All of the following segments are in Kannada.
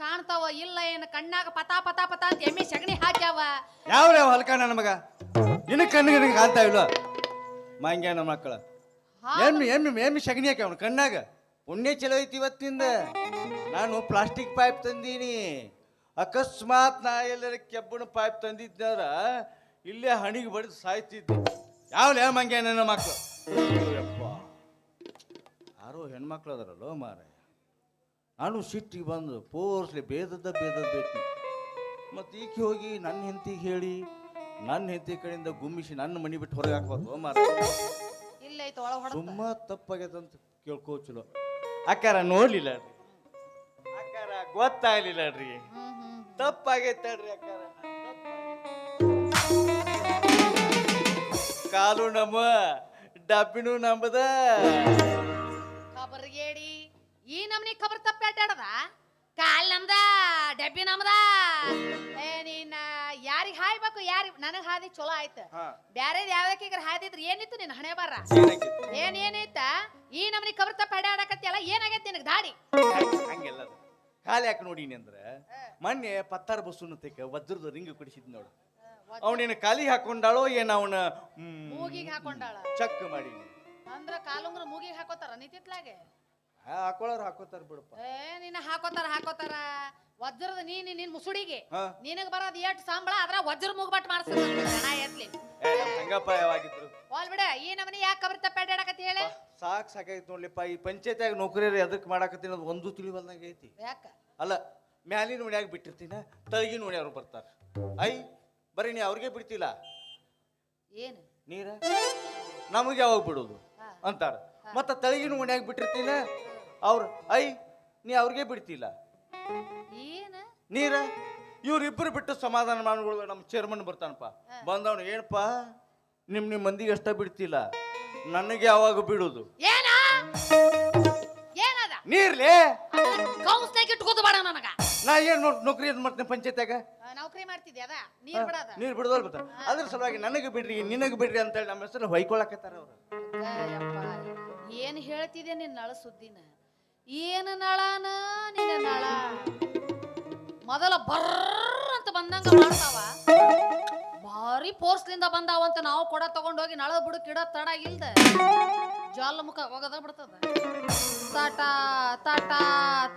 ಕಾಣ್ತಾವ ಇಲ್ಲ ಏನು ಕಣ್ಣಾಗ ಪತಾ ಪತಾ ಪತಾ ಅಂತ ಎಮ್ಮೆ ಸಗಣಿ ಹಾಕ್ಯಾವ. ಯಾವ ಯಾವ ಹಲ್ಕ ನನ್ನ ಮಗ? ನಿನ್ನ ಕಣ್ಣಿಗೆ ನಿನಗೆ ಕಾಣ್ತಾ ಇಲ್ಲ ಮಂಗ್ಯ ನಮ್ಮ ಮಕ್ಕಳ. ಎಮ್ಮಿ ಎಮ್ಮಿ ಎಮ್ಮಿ ಸಗಣಿ ಹಾಕ್ಯಾವ ಅವನ ಕಣ್ಣಾಗ. ಪುಣ್ಯ ಚಲೋ ಐತಿ ಇವತ್ತಿಂದ. ನಾನು ಪ್ಲಾಸ್ಟಿಕ್ ಪೈಪ್ ತಂದೀನಿ. ಅಕಸ್ಮಾತ್ ನಾ ಎಲ್ಲರ ಕೆಬ್ಬಣ ಪೈಪ್ ತಂದಿದ್ದಾರ ಇಲ್ಲೇ ಹಣಿಗೆ ಬಡಿದು ಸಾಯ್ತಿದ್ದೆ. ಯಾವ್ಲೇ ಮಂಗ್ಯ ನನ್ನ ಮಕ್ಕಳು ಯಪ್ಪ. ಯಾರೋ ಹೆಣ್ಮಕ್ಳು ಅದರಲ್ಲೋ ಮಾರಾಯ. ನಾನು ಸಿಟ್ಟಿಗೆ ಬಂದು ಪೋರ್ಸ್ಲಿ ಬೇದದ್ದ ಬೇದದ ಬೇಕು. ಮತ್ತು ಈಕೆ ಹೋಗಿ ನನ್ನ ಹೆಂಡತಿಗೆ ಹೇಳಿ ನನ್ನ ಹೆಂಡತಿ ಕಡೆಯಿಂದ ಗುಮ್ಮಿಸಿ ನನ್ನ ಮನೆ ಬಿಟ್ಟು ಹೊರಗೆ ಹಾಕ್ಬಾರ್ದು ಮಾರ ಇಲ್ಲ ಐತ ಒಳಗ ಹೊಡ ಸುಮ್ಮ ತಪ್ಪಾಗ್ಯದಂತ ಕೇಳ್ಕೋ ಚಲೋ. ಅಕ್ಕಾರ ನೋಡ್ಲಿಲ್ಲ ರೀ ಅಕ್ಕಾರ ಗೊತ್ತಾಗ್ಲಿಲ್ಲ ರೀ ತಪ್ಪಾಗೈತಡ್ರಿ ಅಕ್ಕಾರ. ಕಾಲು ನಮ್ಮ ಡಬ್ಬಿನೂ ನಂಬದ. ಈ ನಮ್ನಿ ಖಬರ್ ತಪ್ಪ ಅಡ್ಡಾಡದ? ಕಾಲ್ ನಮ್ದ ಡಬ್ಬಿ ನಮ್ದ. ಏ ನೀನ್ ಯಾರಿಗ್ ಹಾಯ್ಬೇಕು ಯಾರಿ ನನಗ್ ಹಾದಿ ಚಲೋ ಆಯ್ತು. ಬ್ಯಾರೆ ಯಾವ್ದಕ್ಕೆ ಹಾದಿದ್ರ ಏನಿತ್ತು ನಿನ್ ಹಣೆ ಬಾರ? ಏನ್ ಏನಿತ್ತ? ಈ ನಮ್ನಿ ಖಬರ್ ತಪ್ಪ ಅಡ್ಡಾಡಕತ್ತಿಯಲ್ಲ ಏನಾಗೈತಿ ನಿನಗ್? ದಾಡಿ. ಹಂಗೆಲ್ಲ ಕಾಲ್ ಯಾಕೆ ನೋಡಿ ಅಂದ್ರ ಮೊನ್ನೆ ಪತ್ತಾರ ಬಸ್ಸನ್ನು ತೆಕ್ಕ ವಜ್ರದ ರಿಂಗ್ ಕುಡಿಸಿದ್ ನೋಡು. ಅವನೇನ ಕಾಲಿ ಹಾಕೊಂಡಾಳೋ ಏನ ಅವನ ಮೂಗಿಗೆ ಹಾಕೊಂಡಾಳ? ಚಕ್ ಮಾಡಿ ಅಂದ್ರ ಕಾಲುಂಗ್ರ ಮೂಗಿಗೆ ಹಾಕೋತಾರ ನಿತಿತ್ಲಾಗೆ? ಹಾಕೊಳ್ಳೋರು ಹಾಕೋತಾರ ಬಿಡಪ್ಪ. ಏ ನಿನ್ನ ಹಾಕೋತಾರ ಹಾಕೋತಾರ. ವಜ್ರದ ನೀ ನಿನ್ ಮುಸುಡಿಗೆ. ಹಾ. ನಿನಗ್ ಬರೋದ್ ಎಷ್ಟು ಸಂಬಳ ಅದ್ರ ವಜ್ರ ಮುಗ್ಬಟ್ ಮಾಡ್ಸದ ಹಣ ಎತ್ಲಿ ಏ, ನಮ್ ಯಾವಾಗಿದ್ರು ಹೋಲ್ ಬಿಡ ಈ ನಮನಿ ಯಾಕೆ ಕಬರ್ ತಪ್ಪ ಅಡ್ಡಾಡಕತ್ತಿ ಹೇಳಿ? ಸಾಕ್ ಸಾಕಾಯ್ತು ನೋಡ್ಲಿಪ್ಪ ಈ ಪಂಚಾಯತಿಯಾಗ ನೌಕರಿಯರು ಎದಕ್ ಮಾಡಾಕತ್ತೀನಿ ಅದು ಒಂದು ತಿಳಿವಲ್ದಂಗೆ ಐತಿ. ಯಾಕ? ಅಲ್ಲ ಮ್ಯಾಲಿನ ಮನ್ಯಾಗ ಬಿಟ್ಟಿರ್ತೀನ ತಳಗಿನ ಮನೆಯವ್ರು ಬರ್ತಾರ. ಐ ಬರೀ ನೀ ಅವ್ರಿಗೆ ಬಿಡ್ತಿಲ್ಲ. ಏನು? ನೀರ? ನಮಗೆ ಯಾವಾಗ ಬಿಡೋದು. ಅಂತಾರ. ಮತ್ತ ತಳಗಿನ ಮನೆಯಾಗ ಬಿಟ್ಟಿರ್ತೀನ ಅವ್ರು ಐ ನೀ ಅವ್ರಿಗೆ ಬಿಡ್ತಿಲ್ಲ. ಏನ? ನೀರ? ಇವ್ರಿಬ್ರು ಬಿಟ್ಟು ಸಮಾಧಾನ ಮಾಡ್ಗಳು ನಮ್ಮ ಚೇರ್ಮನ್ ಬರ್ತಾನಪ್ಪ. ಬಂದವನು ಏನಪ್ಪ ನಿಮ್ ನಿಮ್ ಮಂದಿಗೆ ಅಷ್ಟ ಬಿಡ್ತಿಲ್ಲ. ನನಗೆ ಯಾವಾಗ ಬಿಡುದು? ಏನ? ಏನದ? ನೀರ್ಲೇ? ಕೌನ್ಸ್ನಾಗ ಇಟ್ಕೋದು ಬೇಡ ನನಗ. ನಾ ಏನ್ ನೋಡ್ ನೌಕರಿ ಏನ್ ಮಾಡ್ತೀನಿ ಪಂಚಾಯತ್ಯಾಗ? ಆ, ನೌಕರಿ ಮಾಡ್ತಿದ್ದೆ ಅದ? ನೀರ್ ಬಿಡದ? ನೀರ್ ಬಿಡೋದಲ್ ಬರ್ತಾರ ಅದ್ರ ಸಲುವಾಗಿ ನನಗೆ ಬಿಡ್ರಿ ನಿನಗೆ ಬಿಡ್ರಿ ಅಂತೇಳಿ ನಮ್ಮ ಹೆಸರು ಹೊಯ್ಕೊಳಕತ್ತಾರ ಅವ್ರು. ಏನ್ ಹೇಳ್ತಿದ್ದೆ ನಿನ್ ನಳ ಸುದ್ದಿನ? ಏನು ನಳನ ನಿನ್ನ ನಳ? ಮೊದಲ ಬರ್ರ ಅಂತ ಬಂದಂಗ ಮಾಡ್ತಾವ. ಭಾರಿ ಫೋರ್ಸ್ಲಿಂದ ಬಂದಾವಂತ ನಾವು ಕೊಡ ತಗೊಂಡೋಗಿ ನಳದ ಬಿಡು ಕಿಡ ತಡ ಇಲ್ದ. ಜಾಲ ಮುಖ ಹೋಗದ ಬಿಡ್ತದ. ತಟ ತಟ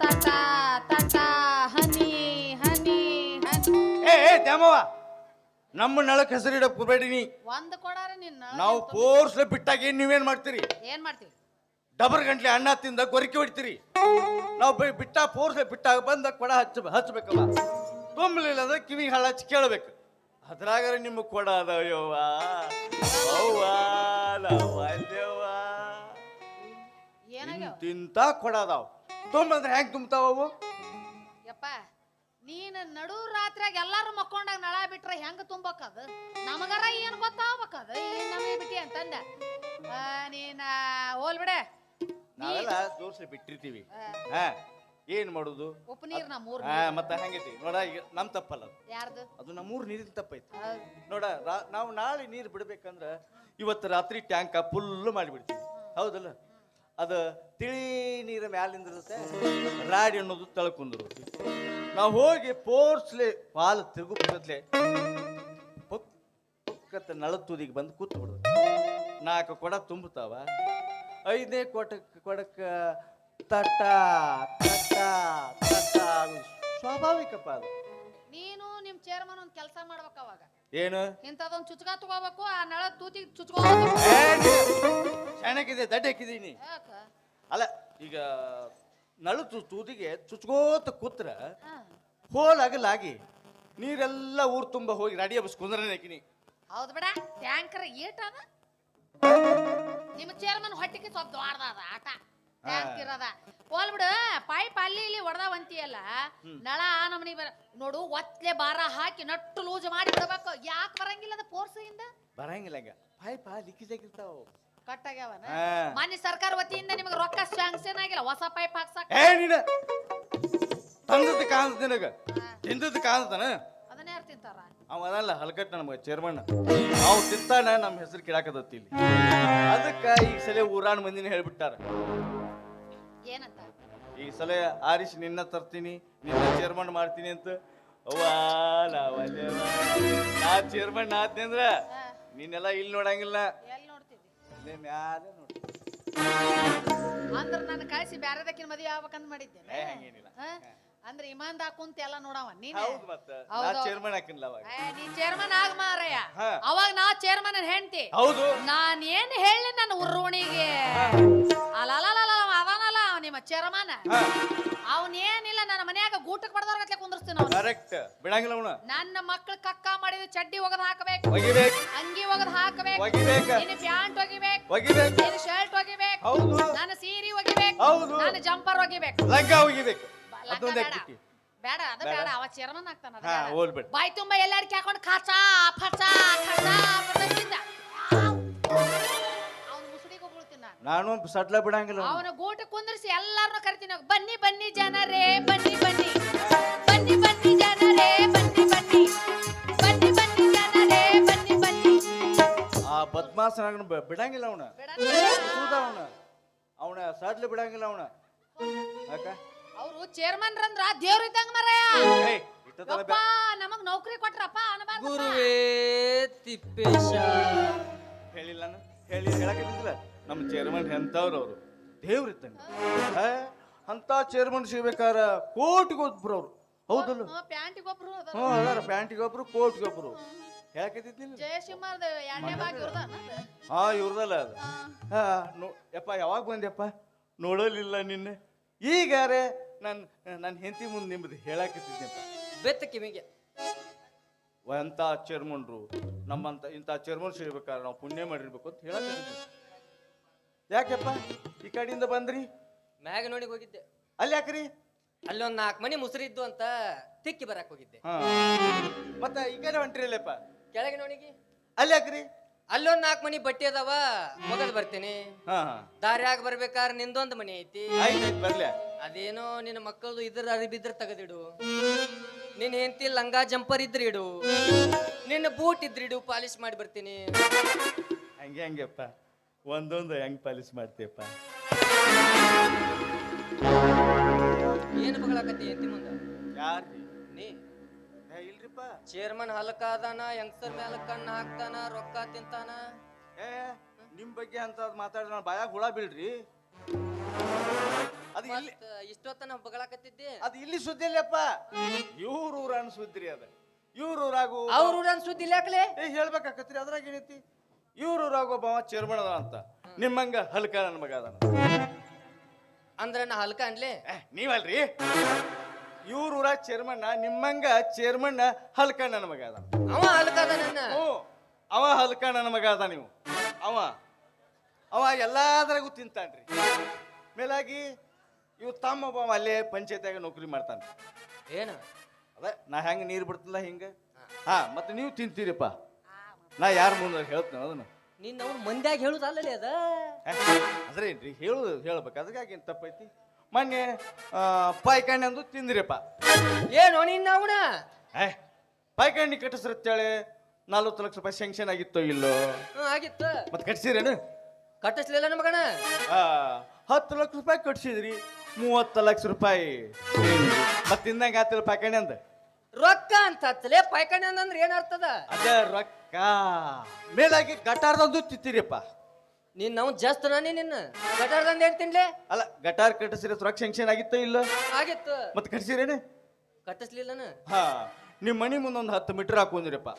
ತಾಟ ತಾಟ ಹನಿ ಹನಿ ಹನಿ. ಏ ಏ ದ್ಯಾಮವ್ವ ನಮ್ಮ ನಳಕ್ ಹೆಸರಿಡ ಕುಬೇಡಿ ನೀ ಒಂದ್ ಕೊಡಾರ ನಿನ್ನ. ನಾವು ಫೋರ್ಸ್ ಬಿಟ್ಟಾಗ ಏನ್ ನೀವೇನ್ ಮಾಡ್ತೀರಿ? ಏನ್ ಮಾಡ್ತೀವಿ ಡಬರ್ ಗಂಟ್ಲೆ ಅಣ್ಣ ತಿಂದ ಗೊರಕೆ ಹೊಡಿತೀರಿ. ನಾವು ಬಿಟ್ಟ ಫೋರ್ಸ್ ಬಿಟ್ಟಾಗ ಬಂದ ಕೊಡ ಹಚ್ಚ ಹಚ್ಬೇಕಲ್ಲ ತುಂಬಲಿಲ್ಲ ಅಂದ್ರೆ ಕಿವಿ ಹಳ್ಳ ಹಚ್ಚಿ ಕೇಳಬೇಕು. ಅದ್ರಾಗಾರೆ ನಿಮ್ಮ ಕೊಡ ಅದಾವ ಯವ್ವ ಅವ್ವ ನಾವ್ ಅಲ್ಯವ್ವ. ಏನಾಗ್ಯಾವ? ತಿಂತ ಕೊಡ ಅದಾವ. ತುಂಬಂದ್ರೆ ಹೆಂಗ್ ತುಂಬ್ತಾವ ಅವು? ಯಪ್ಪ ನೀನ್ ನಡು ರಾತ್ರಿಯಾಗ ಎಲ್ಲಾರು ಮಕ್ಕೊಂಡಾಗ ನಳ ಬಿಟ್ರೆ ಹೆಂಗ ತುಂಬಕದ ನಮಗಾರ ಏನ್ ಗೊತ್ತಾಗ್ಬೇಕದ? ನಮಗೆ ಬಿಟ್ಟಿ ಅಂತಂದ. ನೀನ ಹೋಲ್ ಬಿಡೆ. ನಾವೆಲ್ಲ ಜೋರ್ಸಿ ಬಿಟ್ಟಿರ್ತೀವಿ ಹಾ. ಏನ್ ಮಾಡುದು? ಉಪ್ಪು ನೀರ್ ಹಾ ಮತ್ತ ಹಂಗೈತಿ. ನೋಡ ಈಗ ನಮ್ ತಪ್ಪಲ್ಲ ಅದು. ಯಾರ್ದು? ಅದು ನಮ್ಮೂರ್ ನೀರಿನ ತಪ್ಪೈತಿ. ಹೌದ್. ನೋಡ ರಾ- ನಾವು ನಾಳೆ ನೀರು ಬಿಡ್ಬೇಕಂದ್ರ ಇವತ್ತು ರಾತ್ರಿ ಟ್ಯಾಂಕ ಫುಲ್ ಮಾಡಿಬಿಡ್ತೀವಿ. ಹೌದಲ್ಲ? ಅದು ತಿಳಿ ನೀರ ಮ್ಯಾಲಿಂದಿರುತ್ತೆ ರಾಡಿ ಅನ್ನೋದು ತಳ್ಕೊಂಡಿರುತ್ತೆ ನಾವು ಹೋಗಿ ಪೋರ್ಸ್ಲೆ ಪಾಲ ತಿರುಗುತ್ತಲೆ ಪಕ್ಕತ್ತ ನಳ ತುದಿಗೆ ಬಂದು ಕೂತ್ ಬಿಡೋದು ನಾಲ್ಕು ಕೊಡ ತುಂಬುತ್ತಾವ ಐದನೇ ಕೊಟಕ್ ಕೊಡಕ್ ತಟ ತಟ ತಟ ಆಗೋದು ಸ್ವಾಭಾವಿಕಪ್ಪ ಅದು. ನೀನು ನಿಮ್ ಚೇರ್ಮನ್ ಒಂದ್ ಕೆಲಸ ಮಾಡ್ಬೇಕು ಅವಾಗ. ಏನು? ಇಂಥದೊಂದು ಚುಚ್ಕ ತಗೋಬೇಕು ಆ ನಳ ತೂತಿ ಚುಚ್ಕೋಬೇಕು. ಚೆನ್ನಾಗಿದೆ ದಡ್ಡ ಹಾಕಿದೀನಿ ಯಾಕ? ಅಲ್ಲ ಈಗ ನಳು ತು- ತೂತಿಗೆ ಚುಚ್ಕೋತ ಕೂತ್ರ ಹಾ. ಹೋಲ್ ಅಗಲಾಗಿ ನೀರೆಲ್ಲ ಊರ್ ತುಂಬ ಹೋಗಿ ರೆಡಿ ಕುಂದ್ರನೇ ಹಾಕಿನಿ ಹೌದ್ ಬಿಡ ಟ್ಯಾಂಕರ್ ಏಟ್ ಅದ? ನಿಮ್ಮ ಚೇರ್ಮನ್ ಹೊಟ್ಟಿಗೆ ಸ್ವಲ್ಪ ದೊಡ್ಡದ ಅದ ಆಟ ಟ್ಯಾಂಕ್ ಇರದ. ಹೋಲ್ಬಿಡು ಪೈಪ್ ಅಲ್ಲಿ ಇಲ್ಲಿ ಹೊಡೆದವಂತಿಯಲ್ಲ ನಳ ಆ ನಮನಿ ಬರ ನೋಡು ಒತ್ಲೆ ಬಾರ ಹಾಕಿ ನಟ್ಟು ಲೂಜ್ ಮಾಡಿ ಬಿಡಬೇಕು. ಯಾಕೆ ಬರಂಗಿಲ್ಲ ಅದ ಫೋರ್ಸ್ ಇಂದ? ಬರಂಗಿಲ್ಲ ಪೈಪ್ ಪಾಯ್ಪ ಲೀಕೇಜ್ ಆಗಿರ್ತಾವ. ಕಟ್ ಆಗ್ಯಾವನ? ಹಾ. ಮಾನ್ಯ ಸರ್ಕಾರ ವತಿಯಿಂದ ನಿಮಗೆ ರೊಕ್ಕ ಸ್ಯಾಂಕ್ಷನ್ ಆಗಿಲ್ಲ ಹೊಸ ಪೈಪ್ ಹಾಕ್ಸಕ್. ಏ ನೀನ! ತಂದದ್ದು ಕಾಣದ ನಿನಗ. ತಿಂದದ್ದು ಕಾಣತಾನ ತಿಂತಾರ ಅವ ಅದಲ್ಲ ಹಲ್ಕಟ್ ನಮ್ಗೆ ಚೇರ್ಮನ್. ಅವ್ ತಿಂತಾನ ನಮ್ಮ ಹೆಸರು ಕಿಡಾಕದತ್ತಿ ಇಲ್ಲಿ. ಅದಕ್ಕ ಈ ಸಲ ಊರಾಣ ಮಂದಿನ ಹೇಳ್ಬಿಟ್ಟಾರ. ಏನಂತ? ಈ ಸಲ ಆರಿಸಿ ನಿನ್ನ ತರ್ತೀನಿ ನಿನ್ನ ಚೇರ್ಮನ್ ಮಾಡ್ತೀನಿ ಅಂತ. ನಾ ಚೇರ್ಮನ್ ಅಂದ್ರ ನೀನೆಲ್ಲ ಇಲ್ಲಿ ನೋಡಂಗಿಲ್ಲ. ಇಲ್ಲೇ ಮ್ಯಾಲೆ ಅಂದ್ರ ನನ್ನ ಕಳಿಸಿ ಬ್ಯಾರದಕ್ಕಿನ ಮದುವೆ ಆಗ್ಬೇಕಂತ ಮಾಡಿದ್ದೇನೆ ಏ, ಹಂಗೇನಿಲ್ಲ. ಹಾ? ಇಮಾನ್ ಇಮಾನ್ದ ಕುಂತ ಎಲ್ಲ ನೋಡವ ನೀನ್? ಹೌದು ಮತ್ತ. ನಾ ಹೌದು. ಚೇರ್ಮನ್ ಹಾಕಿನ್ಲ ಅವಾಗ. ನೀ ಚೇರ್ಮನ್ ಆಗ ಮಾರಯ್ಯ ಹಾ. ಅವಾಗ ನಾ ಚೇರ್ಮನ್ ಹೆಂಡ್ತಿ. ಹೌದು. ನಾನ್ ಏನ್ ಹೇಳಿ ನನ್ನ ಉರ್ರೋಣಿಗೆ ಅಲ್ಲಲ್ಲ ಅವನಲ್ಲ ಅವ ನಿಮ್ಮ ಚೇರ್ಮನ್ ಅವನ್ ಏನಿಲ್ಲ ನನ್ನ ಮನ್ಯಾಗ ಗೂಟಕ್ ಬಡದವ್ರ ಕುಂದಿರ್ತೀನಿ ಅವ್ನ. ಕರೆಕ್ಟ್ ಬಿಡಂಗಿಲ್ಲ ಅವನ. ನನ್ನ ಮಕ್ಳು ಕಕ್ಕ ಮಾಡಿದ ಚಡ್ಡಿ ಒಗದ್ ಹಾಕಬೇಕು. ಒಗಿಬೇಕು. ಅಂಗಿ ಒಗದ್ ಹಾಕಬೇಕು. ಒಗಿಬೇಕ. ನಿನ್ನ ಪ್ಯಾಂಟ್ ಒಗಿಬೇಕು. ಒಗಿಬೇಕು. ನಿನ್ನ ಶರ್ಟ್ ಒಗಿಬೇಕು. ಹೌದು. ನನ್ನ ಸೀರೆ ಒಗಿಬೇಕು. ಹೌದು. ನನ್ನ ಜಂಪರ್ ಒಗಿಬೇಕು. ಅದೊಂದು ಬೇಡ. ಹಾಕ್ಬಿಟ್ಟಿ ಬೇಡ ಅದ ಬೇಡ. ಅವ ಚೇರ್ಮನ್ ಆಗ್ತಾನ ಹಾ. ಹೋಲ್ಬಿಡ್ ಬಾಯಿ ತುಂಬಾ ಎಲ್ಲಾರ್ಕಿ ಹಾಕೊಂಡು ಖಾಚಾ ಫಚಾ ಖಚಾ ಅವ್ನ ಮುಸುಡಿಗೆ ನಾನು. ನಾನು ಸಡ್ಲ ಬಿಡಂಗಿಲ್ಲ ಅವ್ನ. ಅವನ ಗೂಟ ಕುಂದ್ರಿಸಿ ಎಲ್ಲಾರನ್ನು ಕರಿತೀನಿ ಬನ್ನಿ ಬನ್ನಿ ಜನರೇ ಬನ್ನಿ ಬನ್ನಿ. ಬನ್ನಿ ಬನ್ನಿ ಜನರೇ ಬನ್ನಿ ಬನ್ನಿ. ಬನ್ನಿ ಬನ್ನಿ ಜನರೇ ಬನ್ನಿ ಬನ್ನಿ. ಆ ಪದ್ಮಾಸನ ಬಿಡಂಗಿಲ್ಲ ಅವನ. ಬೇಡ ಅವನ. ಅವನ ಸಡ್ಲ ಬಿಡಂಗಿಲ್ಲ ಅವನ. ಯಾಕ? ಅವರು ಚೇರ್ಮನ್ ರಂದ್ರ ದೇವ್ರ ಇದ್ದಂಗ ಮರಯ್ಯ ಯಪ್ಪ ನಮಗ್ ನೌಕರಿ ಕೊಟ್ರಪ್ಪ ಅನ್ಬಾರ್ದಪ್ಪ. ಗುರುವೇ ತಿಪ್ಪೇಶ. ಹೇಳಿಲ್ಲ ನಾನು ಹೇಳಿ ಹೇಳಕ್ಕಿಲ್ಲ ನಮ್ಮ ಚೇರ್ಮನ್ ಎಂತವ್ರು ಅವರು? ದೇವ್ರ ಇದ್ದಂಗ. ಅಂತ ಚೇರ್ಮನ್ ಸಿಗ್ಬೇಕಾರ ಕೋಟಿಗೊಬ್ರು ಅವ್ರು. ಹೌದಲ್ಲ? ಪ್ಯಾಂಟಿಗೊಬ್ರು ಪ್ಯಾಂಟಿಗೆ ಒಬ್ರು ಅದ ಹ್ಞೂ ಅದಾರ ಪ್ಯಾಂಟಿಗೆ ಒಬ್ರು ಕೋಟಿಗೆ ಒಬ್ರು ಹೇಳಕತ್ತಿದ್ದಿಲ್ಲ ಜಯಸಿಂಹದ ಎರಡನೇ ಭಾಗ ಇವ್ರದ. ಹಾ ಇವ್ರದಲ್ಲ ಅದು. ಹಾ. ನೋ ಯಪ್ಪ ಯಾವಾಗ ಬಂದ್ಯಪ್ಪ? ನೋಡಲಿಲ್ಲ ನಿನ್ನೆ. ಈಗಾರೆ ನಾನು ನನ್ನ ಹೆಂಡತಿ ಮುಂದೆ ನಿಮ್ಮದು ಹೇಳಾಕತ್ತಿದ್ದೆಪ್ಪ ಬೆತ್ತ ಕಿವಿಗೆ. ಎಂಥ ಚೇರ್ಮನ್ರು ನಮ್ಮಂತ ಇಂಥ ಚೇರ್ಮನ್ ಸಿಗ್ಬೇಕಾದ್ರೆ ನಾವು ಪುಣ್ಯ ಮಾಡಿರ್ಬೇಕು ಅಂತ ಹೇಳಾಕತ್ತಿದ್ದೆ ಯಾಕೆಪ್ಪ ಈ ಕಡೆಯಿಂದ ಬಂದ್ರಿ? ಮ್ಯಾಗ ನೋಡಿ ಹೋಗಿದ್ದೆ. ಅಲ್ಲಿ ಯಾಕ್ರಿ? ಅಲ್ಲಿ ಒಂದ್ ನಾಲ್ಕು ಮನಿ ಮುಸುರಿದ್ದು ಅಂತ ತಿಕ್ಕಿ ಬರಕ್ ಹೋಗಿದ್ದೆ. ಹಾ. ಮತ್ತೆ ಈ ಕಡೆ ಹೊಂಟ್ರಿಲ್ಲಪ್ಪ? ಕೆಳಗೆ ನೋಡಿಗಿ. ಅಲ್ಲಿ ಯಾಕ್ರಿ? ಅಲ್ಲೊಂದ್ ನಾಲ್ಕು ಮನಿ ಬಟ್ಟೆ ಅದಾವ ಮುಗದ್ ಬರ್ತೀನಿ. ಹಾ ಹಾ. ದಾರ್ಯಾಗ ಬರ್ಬೇಕಾರ ನಿಂದೊಂದ್ ಮನಿ ಐತಿ. ಆಯ್ತು ಆಯ್ತು ಬರ್ಲೆ. ಅದೇನೋ ನಿನ್ನ ಮಕ್ಕಳದು ಇದ್ರ ಅರಿಬಿದ್ರ ತೆಗೆದಿಡು. ನಿನ್ನ ಹೆಂಡತಿ ಲಂಗ ಜಂಪರ್ ಇದ್ರ ಇಡು. ನಿನ್ನ ಬೂಟ್ ಇದ್ರಿಡು ಪಾಲಿಶ್ ಮಾಡಿ ಬರ್ತೀನಿ. ಹಂಗೆ ಹಂಗೆಪ್ಪ. ಒಂದೊಂದು ಹೆಂಗ್ ಪಾಲಿಶ್ ಮಾಡ್ತೀಯಪ್ಪ? ಏನು ಬಗಳಾಕತ್ತಿ ಹೆಂಡತಿ ಮುಂದ? ಏ, ಇಲ್ರಿಪ್ಪ. ಚೇರ್ಮನ್ ಹಲಕ ಅದಾನ ಯಂಗ್ಸ್ಟರ್ ಮ್ಯಾಲ ಕಣ್ಣು ಹಾಕ್ತಾನ ರೊಕ್ಕ ತಿಂತಾನ. ಏ ನಿಮ್ ಬಗ್ಗೆ ಅಂತ ಮಾತಾಡಿದ್ರೆ ನಾನು ಬಾಯಾಗ ಹುಳ ಬೀಳ್ರಿ. ಅದು ಇಲ್ಲಿ ಇಷ್ಟೊತ್ತನ ಬಗಳಾಕತ್ತಿದ್ದೆ? ಅದು ಇಲ್ಲಿ ಸುದ್ದಿ ಇಲ್ಲಪ್ಪ ಇವ್ರ ಊರನ್ ಸುದ್ದಿ ಅದ. ಇವ್ರ ಊರಾಗು ಅವ್ರ ಊರನ್ ಸುದ್ದಿ ಇಲ್ಲಾಕ್ಲೆ ಏ ಹೇಳ್ಬೇಕಾಕತ್ರಿ ಅದ್ರಾಗ ಏನೈತಿ? ಇವ್ರ ಊರಾಗ ಒಬ್ಬ ಚೇರ್ಮನ್ ಅದ ಅಂತ. ನಿಮ್ಮಂಗ ಹಲ್ಕ ನನ್ನ ಮಗ ಅದಾನ. ಅಂದ್ರೆ ನಾ ಹಲ್ಕ ಅನ್ಲೇ? ನೀವಲ್ರಿ? ಇವ್ರ ಊರ ಚೇರ್ಮನ್ನ ನಿಮ್ಮಂಗ ಚೇರ್ಮನ್ ಹಲ್ಕ ನನ್ನ ಮಗ ಅದ ಅವ ಹಲ್ಕ ಅದಾನ ಹ್ಞೂ ಅವ ಹಲ್ಕ ನನ್ನ ಮಗ ಅದ ನೀವು ಅವ ಅವ ಎಲ್ಲಾದ್ರಾಗೂ ತಿಂತಾನ್ರಿ. ಮೇಲಾಗಿ ಇವ್ ತಮ್ಮ ಒಬ್ಬ ಅಲ್ಲೇ ಪಂಚಾಯತ್ಯಾಗ ನೌಕರಿ ಮಾಡ್ತಾನೆ. ಏನ? ಅದ ನಾ ಹೆಂಗ ನೀರು ಬಿಡ್ತಿಲ್ಲ ಹಿಂಗ? ಹಾ. ಮತ್ತೆ ನೀವು ತಿಂತೀರಿಪ್ಪ. ನಾ ಯಾರ ಮುಂದೆ ಹೇಳ್ತೇನೆ ಅದನ್ನ. ನಿನ್ನ ಅವ್ರು ಮಂದ್ಯಾಗ ಹೇಳುದಲ್ಲ ಅದ? ಅದ್ರೇನ್ರಿ ಹೇಳುದು ಹೇಳ್ಬೇಕು. ಅದಕ್ಕಾಗಿ ಏನ್ ತಪ್ಪೈತಿ? ಮೊನ್ನೆ ಪಾಯ್ಕಂಡ್ ಅಂದು ತಿಂದ್ರಿಪ್ಪ. ಏನು ನಿನ್ನ ಅವನ? ಏ ಪಾಯ್ಕಂಡಿ ಕಟ್ಟಿಸ್ರತ್ತೇಳಿ ನಲ್ವತ್ತು ಲಕ್ಷ ರೂಪಾಯಿ ಸ್ಯಾಂಕ್ಷನ್ ಆಗಿತ್ತೋ ಇಲ್ಲೋ? ಆಗಿತ್ತು. ಮತ್ತೆ ಕಟ್ಸಿರೇನು? ಕಟ್ಟಿಸ್ಲಿಲ್ಲ ನಮ್ಮ ಮಗನ? ಆ, ಹತ್ತು ಲಕ್ಷ ರೂಪಾಯಿ ಕಟ್ಸಿದ್ರಿ ಮೂವತ್ತು ಲಕ್ಷ ರೂಪಾಯಿ. ಮತ್ತೆ ತಿಂದಂಗೆ ಆತಿಲ್ಲ ಪಾಯ್ಕಂಡಿ ಅಂದ? ರೊಕ್ಕ ಅಂತ ಹತ್ತಲೆ ಪೈಕಣೆ ಅಂದ್ರೆ ಏನ್ ಅರ್ಥದ? ಅದ ರೊಕ್ಕ. ಮೇಲಾಗಿ ಗಟಾರ್ದಂದು ತಿಂತೀರಿಪ್ಪ. ನಿನ್ನ ನಾವು ಜಾಸ್ತಿ ನಾನೇ ನಿನ್ನ. ಗಟಾರ್ದಂದ ಏನ್ ತಿನ್ಲೆ ಅಲ್ಲ ಗಟಾರ್ ಕಟ್ಟಿಸಿದ್ರೆ ಸುರಕ್ಷ ಸ್ಯಾಂಕ್ಷನ್ ಆಗಿತ್ತೋ ಇಲ್ಲ? ಆಗಿತ್ತು. ಮತ್ತೆ ಕಟ್ಸಿರೇನು ಕಟ್ಟಿಸ್ಲಿಲ್ಲನ ಹಾ ನಿಮ್ಮ ಮನೆ ಮುಂದೊಂದು ಹತ್ತು ಮೀಟರ್ ಹಾಕೊಂಡಿರಪ್ಪ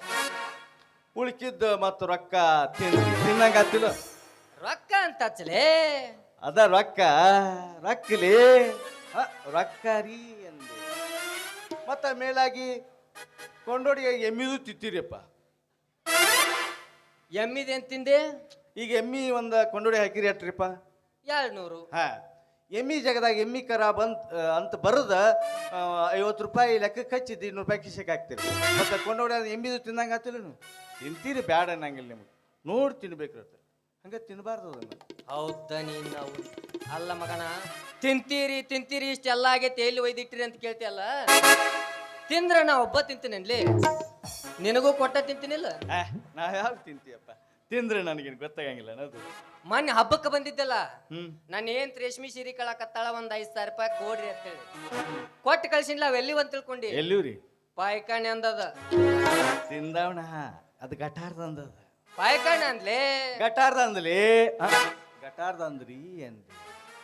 ಉಳ್ಕಿದ್ದ ಮತ್ತು ರೊಕ್ಕ ತಿನ್ ತಿನ್ನಂಗ ಆತಿಲ್ಲ ರೊಕ್ಕ ಅಂತ ಹಚ್ಚಲೇ? ಅದ ರೊಕ್ಕ ರೊಕ್ಕಲಿ ರೊಕ್ಕ ರೀ ಅಂದೆ ಮತ್ತ ಮೇಲಾಗಿ ಕೊಂಡೋಡಿಗೆ ಎಮ್ಮಿದು ತಿತ್ತೀರಿಯಪ್ಪ. ಎಮ್ಮಿದೇನ್ ತಿಂದೆ? ಈಗ ಎಮ್ಮಿ ಒಂದು ಕೊಂಡೋಡಿ ಹಾಕಿರಿ ಅಟ್ರಿಪ್ಪ ಎರಡ್ನೂರು. ಹಾ. ಎಮ್ಮಿ ಜಗದಾಗ ಎಮ್ಮಿ ಕರ ಬಂತ್ ಅಂತ ಬರದ ಐವತ್ತು ರೂಪಾಯಿ ಲೆಕ್ಕಕ್ಕೆ ಹಚ್ಚಿದ್ದು ಇನ್ನೂರು ರೂಪಾಯಿ ಕಿಶಕ್ ಹಾಕ್ತೀರಿ. ಮತ್ತೆ ಕೊಂಡೋಡಿ ಅದು ಎಮ್ಮಿದು ತಿನ್ನಂಗೆ ಆತಿಲ್ಲ ನೀವು? ತಿಂತೀರಿ ಬ್ಯಾಡ ಅನ್ನಂಗಿಲ್ಲ ನಿಮ್ಗೆ. ನೋಡಿ ತಿನ್ಬೇಕಿರುತ್ತೆ ಹಂಗೆ ತಿನ್ನಬಾರ್ದು ಅದನ್ನು ಹೌದ ನೀನ್ ನಾವು? ಅಲ್ಲ ಮಗನ ತಿಂತೀರಿ ತಿಂತೀರಿ ಇಷ್ಟೆಲ್ಲ ಆಗೈತೆ ಎಲ್ಲಿ ಒಯ್ದಿಟ್ಟಿರಿ ಅಂತ ಕೇಳ್ತಿಯಲ್ಲ? ತಿಂದ್ರ ನಾ ಒಬ್ಬ ತಿಂತೀನಲ್ಲಿ ನಿನಗೂ ಕೊಟ್ಟ ತಿಂತೀನಿಲ್ಲ? ನಾ ಯಾವ ತಿಂತೀಯಪ್ಪ? ತಿಂದ್ರೆ ನನಗೇನು ಗೊತ್ತಾಗಂಗಿಲ್ಲ ಅನ್ನೋದು ಮೊನ್ನೆ ಹಬ್ಬಕ್ಕೆ ಬಂದಿದ್ದಲ್ಲ ಹ್ಮ್. ನಾನು ಏನ್ ರೇಷ್ಮೆ ಸೀರೆ ಕಳಕತ್ತಾಳ ಒಂದ್ ಐದು ಸಾವಿರ ರೂಪಾಯಿ ಕೊಡ್ರಿ ಅಂತ ಹೇಳಿ. ಕೊಟ್ಟು ಕಳ್ಸಿನ್ಲ ಅವೆಲ್ಲಿ ಎಲ್ಲಿ ಅಂತ ತಿಳ್ಕೊಂಡಿ? ಎಲ್ಲಿವ್ರಿ ಪಾಯ್ಕಾಣಿ ಅಂದದ. ತಿಂದವಣ ಅದು ಗಟಾರದ ಅಂದದ. ಪಾಯ್ಕಾಣಿ ಅಂದ್ಲೇ? ಗಟಾರದ ಅಂದ್ಲಿ? ಗಟಾರದ ಅಂದ್ರಿ ಅಂದ್ರಿ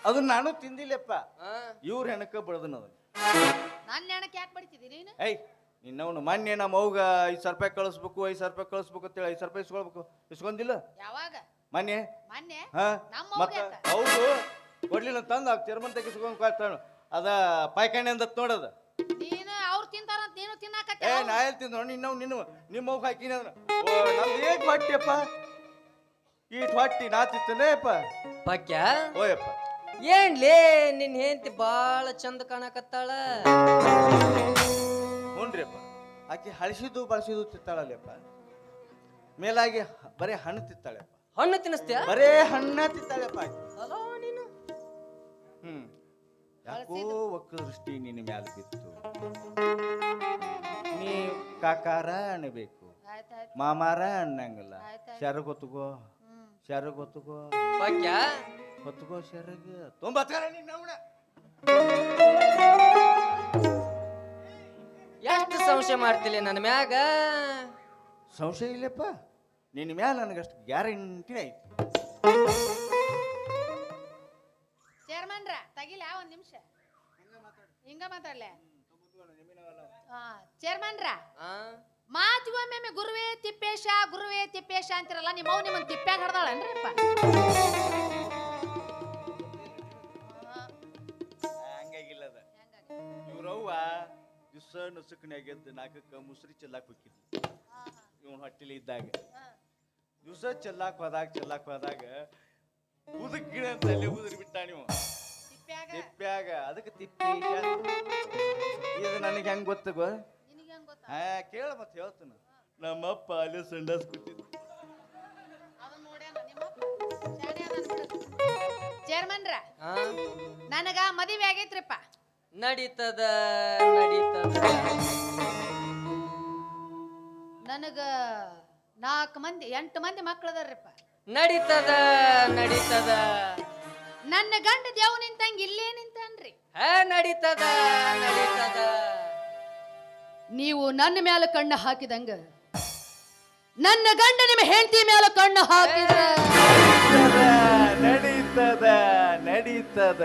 ಅದು ನಾನು ತಿಂದಿಲ್ಲಪ್ಪ. ಆ, ಇವ್ರ ಹೆಣಕ ಬೆಳೆದನ ಅದನ್ನ ನನ್ನ ನೆನಕ್ಕೆ ಯಾಕೆ ಬಡಿತಿದ್ದೀನಿ ನೀನು? ಏಯ್ ನಿನ್ನವನು ಮೊನ್ನೆ ನಮ್ಮ ಅವ್ಗ ಐದು ಸಾವಿರ ರೂಪಾಯಿ ಕಳಿಸ್ಬೇಕು ಐದು ಸಾವಿರ ರೂಪಾಯಿ ಕಳಿಸ್ಬೇಕು ಅಂತೇಳಿ ಐದು ಸಾವಿರ ರೂಪಾಯಿ ಇಸ್ಕೊಳ್ಬೇಕು. ಇಸ್ಕೊಂಡಿಲ್ಲ? ಯಾವಾಗ? ಮೊನ್ನೆ ಮೊನ್ನೆ ಹಾ? ನಮ್ಮ ಮತ್ತ ಅವ್ಗೆ? ಹೌದು ಕೊಡ್ಲಿಲ್ಲ ತಂದು ಆಗ ಚರ್ಮನ್ ತೆಗಿಸ್ಕೊಂಡು ಕೊಡ್ತಾನು ಅದ ಪಾಯ್ಕಾಣೆ ಅಂದತ್ ನೋಡದ ನೀನು ಅವ್ರು ತಿಂತಾರಂತ ನೀನು ತಿನ್ನಾಕತ್ತೆ ಏ ನಾ ಹೇಳ್ತೀನಿ ನೋಡಿ ನಿನ್ನವ್ ನಿನ್ನ ನಿಮ್ಮ ಅವ್ಗ ಹಾಕಿನ ಓ ನಮ್ದು ಏಟ್ ಹೊಟ್ಟಿಯಪ್ಪ ಈಟ್ ಹೊಟ್ಟಿ ನಾ ತಿತ್ತನೇಪ್ಪ ಪಕ್ಯ? ಓಯಪ್ಪ ಏನ್ಲೇ ನಿನ್ ಹೆಂಡತಿ ಬಾಳ ಚಂದ ಕಾಣಕತ್ತಾಳ? ಹ್ಞೂನ್ರಿಯಪ್ಪ ಆಕೆ ಹಳಸಿದ್ದು ಬಳಸಿದ್ದು ತಿತ್ತಾಳಲ್ಲಪ್ಪ ಮೇಲಾಗಿ ಬರೇ ಹಣ್ಣು ತಿತ್ತಾಳೆಪ್ಪ ಹಣ್ಣು ತಿನ್ನಿಸ್ತೀಯ? ಬರೇ ಹಣ್ಣ ತಿತ್ತಾಳೆಪ್ಪ ಆಕೆ. ನೀನು. ಹ್ಮ್. ಯಾಕೋ ಒಕ್ಕ ದೃಷ್ಟಿ ನಿನ್ನ ಮ್ಯಾಲ ಬಿತ್ತು. ನೀ ಕಾಕಾರ ಅಣ್ಣಬೇಕು ಮಾಮಾರ ಅನ್ನಂಗಿಲ್ಲ. ಶರ ಶರಗ್ ಶರ ಗೊತ್ತುಗೋ ಶರಗ್ ತೊಂಬತ್ತರ ನಿನ್ನವಣ ಎಷ್ಟು ಸಂಶಯ ಮಾಡ್ತಿಲ್ಲ ನನ್ನ ಮ್ಯಾಗ? ಸಂಶಯ ಇಲ್ಲಪ್ಪ. ನಿನ್ನ ಮ್ಯಾಲ ನನಗಷ್ಟು ಗ್ಯಾರಂಟಿ ಐತಿ. ಚೇರ್ಮನ್ರ ತಗಿಲ ಒಂದ್ ನಿಮಿಷ. ಹಿಂಗ ಮಾತಾಡ್ಲೆ. ಹಾ ಚೇರ್ಮನ್ರ. ಆ? ಮಾತಿಗೊಮ್ಮೆ ಗುರುವೇ ತಿಪ್ಪೇಶ ಗುರುವೇ ತಿಪ್ಪೇಶ ಅಂತಿರಲ್ಲ ನಿಮ್ಮ ಅವ್ವ ನಿಮ್ಮನ್ ತಿಪ್ಪ್ಯಾಗ ಹಡ್ದಾಳನ್ರಿಪ್ಪ ಹಂಗಾಗಿಲ್ಲ ಅದ ಇವ್ರವ್ವ ದಿವ್ಸ ನುಸುಕನ್ಯಾಗ ಎದ್ದು ನಾಲ್ಕಕ್ಕೆ ಮುಸ್ರಿ ಚೆಲ್ಲಾಕ್ ಹೋಗಿದ್ವಿ ಇವನ್ ಹೊಟ್ಟಿಲಿ ಇದ್ದಾಗ. ದಿವಸ ಚೆಲ್ಲಾಕ್ ಹೋದಾಗ ಚೆಲ್ಲಾಕ್ ಹೋದಾಗ ಉದಕ್ ಗಿಡ ಅಂತ ಅಲ್ಲಿ ಉದುರಿ ಬಿಟ್ಟ ನೀವು ತಿಪ್ಪ್ಯಾಗ? ಅದಕ್ಕೆ ತಿಪ್ಪಿ ಇದು ನನಗೆ ಹೆಂಗ್ ಗೊತ್ತಗೋ ನಿನಗೆ ಹೆಂಗ್ ಗೊತ್ತ? ಹಾ ಕೇಳ ಮತ್ತೆ ಹೇಳ್ತಾನ. ನಮ್ಮಪ್ಪ ಅಲ್ಲಿ ಸಂಡಾಸ್ ಕೂತಿದ್ದ. ಚೇರ್ಮನ್ರ ನನಗ ಮದುವೆ ಆಗೈತ್ರಿಪ್ಪ. ನಡೀತದ ನಡೀತದ. ನನಗ ನಾಲ್ಕು ಮಂದಿ ಎಂಟು ಮಂದಿ ಮಕ್ಕಳದಾರ್ರಿಪ್ಪ ನಡೀತದ ನಡೀತದ. ನನ್ನ ಗಂಡ ದೇವ್ ನಿಂತಂಗ ಇಲ್ಲೇ ನಿಂತನ್ರಿ. ಹೇ ನಡೀತದ ನಡೀತದ. ನೀವು ನನ್ನ ಮೇಲೆ ಕಣ್ಣು ಹಾಕಿದಂಗ ನನ್ನ ಗಂಡ ನಿಮ್ಮ ಹೆಂಡತಿ ಮೇಲೆ ಕಣ್ಣು ಹಾಕಿದ. ನಡೀತದ ನಡೀತದ.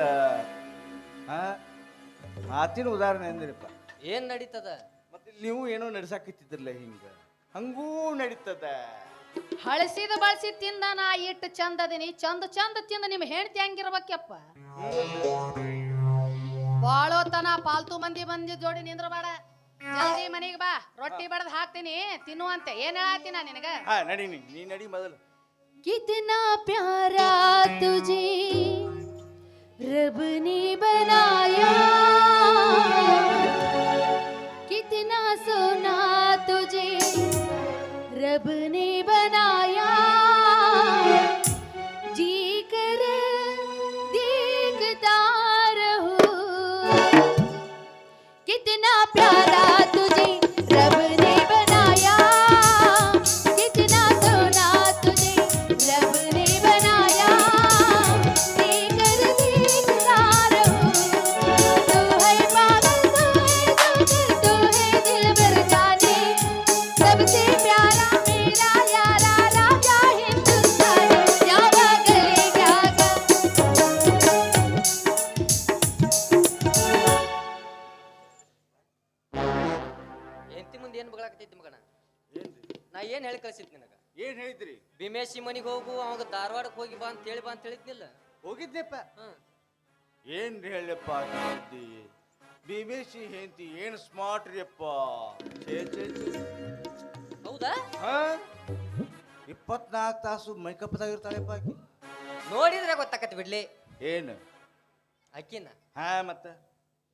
ಹಾ ಮಾತಿನ ಉದಾಹರಣೆ ಅಂದ್ರಿಪ್ಪ ಏನ್ ನಡೀತದ ಮತ್ತೆ ಇಲ್ಲಿ ನೀವು ಏನೋ ನಡ್ಸಾಕತ್ತಿದ್ರಲ್ಲ ಹಿಂಗ ಹಂಗೂ ನಡೀತದ ಹಳಸಿದ ಬಳಸಿ ತಿಂದ ನಾ ಇಟ್ಟು ಚಂದ ಅದೀನಿ ಚಂದ ಚಂದ ತಿಂದ ನಿಮ್ಮ ಹೆಂಡತಿ ಹಂಗಿರ್ಬೇಕಪ್ಪ ಬಾಳೋತನ ಪಾಲ್ತು ಮಂದಿ ಮಂದಿ ಜೋಡಿ ನಿಂದ್ರಬೇಡ ಜಲ್ದಿ ಮನಿಗೆ ಬಾ ರೊಟ್ಟಿ ಬಡದ್ ಹಾಕ್ತೀನಿ ತಿನ್ನುವಂತೆ ಏನ್ ಹೇಳತ್ತೀನ ನಿನಗ ಹಾ ನಡಿ ನೀ ನೀ ನಡಿ ಮೊದಲು कितना प्यारा तुझे रब ने बनाया कितना सोना ಹೋಗಿ ಬಾ ಅಂತ ಹೇಳಿ ಬಾ ಅಂತ ಹೇಳಿದ್ನಿಲ್ಲ ಹೋಗಿದ್ನಪ್ಪ. ಏನ್ ಹೇಳಪ್ಪ ಸುದ್ದಿ ಭೀಮೇಶಿ ಹೆಂಡತಿ ಏನ್ ಸ್ಮಾರ್ಟ್ ರೀಪ್ಪ ಛೇ ಛೇ ಛೇ. ಹೌದಾ? ಹಾ? ಇಪ್ಪತ್ನಾಲ್ಕು ತಾಸು ಮೈಕಪ್ ಇರ್ತಾಳೆಪ್ಪ ಆಕಿ. ನೋಡಿದ್ರೆ ಗೊತ್ತಾಕತ್ ಬಿಡ್ಲಿ. ಏನು? ಅಕ್ಕಿನ. ಹಾ ಮತ್ತ.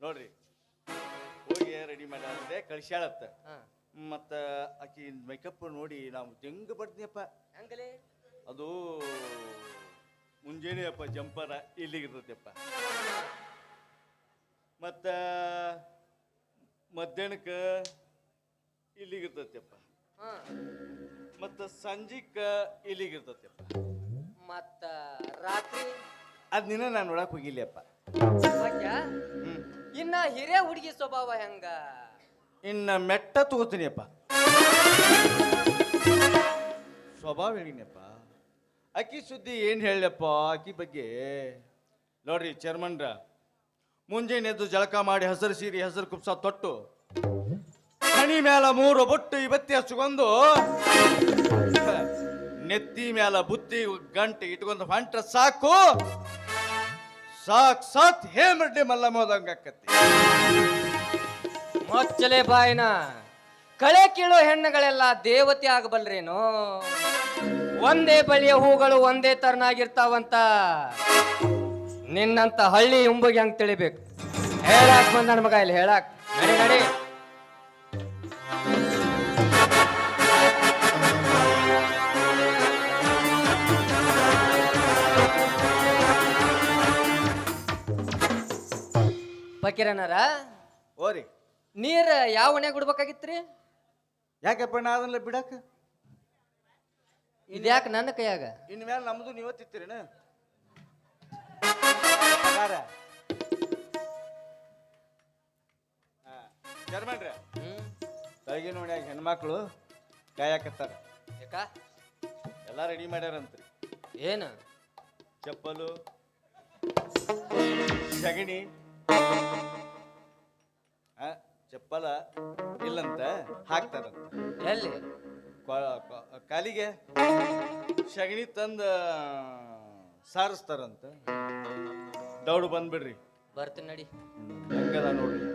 ನೋಡ್ರಿ. ಹೋಗಿ ರೆಡಿ ಮಾಡಿದ್ರೆ ಕಳಿಸ್ಯಾಳತ್ತ. ಹಾ. ಮತ್ತ ಆಕಿ ಮೇಕಪ್ ನೋಡಿ ನಾವು ಹೆಂಗ ಬಡ್ತೀಯಪ್ಪ ಹಂಗಲೇ? ಅದು ಮುಂಜಾನೆ ಅಪ್ಪ ಜಂಪರ ಇಲ್ಲಿಗೆ ಮತ್ತು ಮತ್ತ ಮಧ್ಯಾಹ್ನಕ್ಕೆ ಇಲ್ಲಿಗೆ ಮತ್ತು ಹಾ. ಮತ್ತ ಸಂಜಿಕ ಇಲ್ಲಿಗೆ ಅಪ್ಪ ಮತ್ತ ರಾತ್ರಿ? ಅದ್ ನಿನ್ನ ನಾನು ನೋಡಕ್ ಹೋಗಿಲ್ಲಪ್ಪ. ಇನ್ನ ಹಿರಿಯ ಹುಡುಗಿ ಸ್ವಭಾವ ಹೆಂಗ? ಇನ್ನ ಮೆಟ್ಟ ತಗೋತೀನಿಯಪ್ಪ. ಸ್ವಭಾವ ಹೇಳಿನಪ್ಪ ಅಕ್ಕಿ ಸುದ್ದಿ ಏನು ಹೇಳಪ್ಪ ಅಕ್ಕಿ ಬಗ್ಗೆ? ನೋಡ್ರಿ ಚೇರ್ಮನ್ರ, ಮುಂಜಾನೆ ಎದ್ದು ಜಳಕ ಮಾಡಿ ಹಸಿರು ಸೀರಿ, ಹಸಿರು ಕುಪ್ಸ ತೊಟ್ಟು ಹಣಿ ಮ್ಯಾಲ ಮೂರು ಬೊಟ್ಟು ಇವತ್ತಿ ಹಚ್ಕೊಂಡು, ನೆತ್ತಿ ಮ್ಯಾಲ ಬುತ್ತಿ ಗಂಟೆ ಇಟ್ಕೊಂಡು ಹೊಂಟ್ರ ಸಾಕು. ಸಾಕ್ ಸಾತ್ ಹೇಮಡ್ಡಿ ಮಲ್ಲಮೋದಂಗ ಹೋದಂಗ ಆಕತ್ತಿ. ಮೊಚ್ಚಲೆ ಬಾಯಿನ, ಕಳೆ ಕೀಳೋ ಹೆಣ್ಣುಗಳೆಲ್ಲ ದೇವತೆ ಆಗಬಲ್ರೇನು? ಒಂದೇ ಬಳಿಯ ಹೂಗಳು ಒಂದೇ ತರನಾಗಿರ್ತಾವಂತ. ನಿನ್ನಂತ ಹಳ್ಳಿ ಉಂಬಗೆ ಹೆಂಗ್ ತಿಳಿಬೇಕು. ಹೇಳಾಕ್ ಬಂದ ಮಗ ಇಲ್ಲಿ ಹೇಳಾಕ್. ನಡಿ ನಡಿ. ಪಕೀರನಾರ ಓರಿ ನೀರ್ ಯಾವ ಒಣ್ಯಾಗ ಬಿಡ್ಬೇಕಾಗಿತ್ರಿ ಯಾಕಪ್ಪ ನಾ ಅದನ್ನ ಬಿಡಾಕ? ಇದ್ಯಾಕ ನನ್ನ ಕೈಯಾಗ? ಇನ್ ಮೇಲೆ ನಮ್ದು ನೀವ ತಿತ್ತೀರೇನ? ತಳಗಿನ ಓಣ್ಯಾಗ ಹೆಣ್ಮಕ್ಳು ಕಾಯಕತ್ತಾರ. ಯಾಕ? ಎಲ್ಲ ರೆಡಿ ಮಾಡ್ಯಾರಂತ್ರಿ. ಏನು? ಚಪ್ಪಲು ಸಗಣಿ. ಚಪ್ಪಲ ಇಲ್ಲಂತ ಹಾಕ್ತಾರಂತ. ಎಲ್ಲಿ? ಕಾಲಿಗೆ ಸಗಣಿ ತಂದ ಸಾರಿಸ್ತಾರಂತ. ದೌಡು ಬಂದ್ಬಿಡ್ರಿ. ಬರ್ತೀನಿ ನಡಿ. ಹೆಂಗದ ನೋಡ್ರಿ.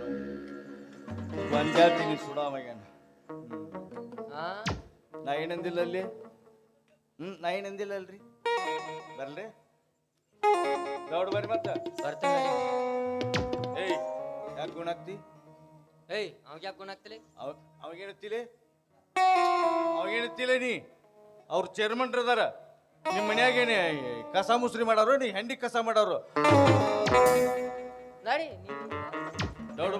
ಬಂಜಾತೀನಿ ಸುಡಾಮಗ್ಯಾನ ಆ? ನಾ ಏನಂದಿಲ್ಲ ಅಲ್ಲಿ? ಹ್ಮ್ ನಾ ಏನಂದಿಲ್ಲ ಅಲ್ರಿ. ಬರ್ಲಿ? ದೌಡ್ ಬರ್ರಿ ಮತ್ತ. ಬರ್ತೀನಿ ನಡಿ. ಏಯ್ ಯಾಕೆ ಗುಣಾಕ್ತಿ ಏಯ್ ಅವಾಗ ಯಾಕೆ ಗುಣಾಗ್ತಿಲಿ? ಅವ ಅವಾಗೇನತ್ತಿಲೆ ಅವಾಗೇನತ್ತಿಲ್ಲ ನೀ? ಅವ್ರು ಚೇರ್ಮನ್ರ ಅದಾರ. ನಿಮ್ಮ ಮನ್ಯಾಗೇನೆ ಕಸ ಮುಸ್ರಿ ಮಾಡೋರು ನೀ ಹೆಂಡಿ ಕಸ ಮಾಡೋರು ನಡಿ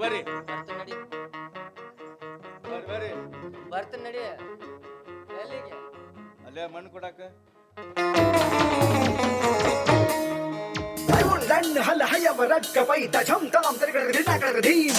ಬರ್ರಿ. ಬರ್ತೀನಿ ನಡಿ. ಬರ್ರಿ ಬರ್ರಿ. ಬರ್ತೀನಿ ನಡಿ. ಎಲ್ಲಿಗೆ? ಅಲ್ಲೇ ಮಣ್ಣು ಕೊಡಾಕ. ಹಲ ಹಲ್ಲ ಹಯ್ಯವ ರಡ್ಕ ಪೈತ ಝಂ ತಾಂ ತಿರುಗಡ ಧೀಮ್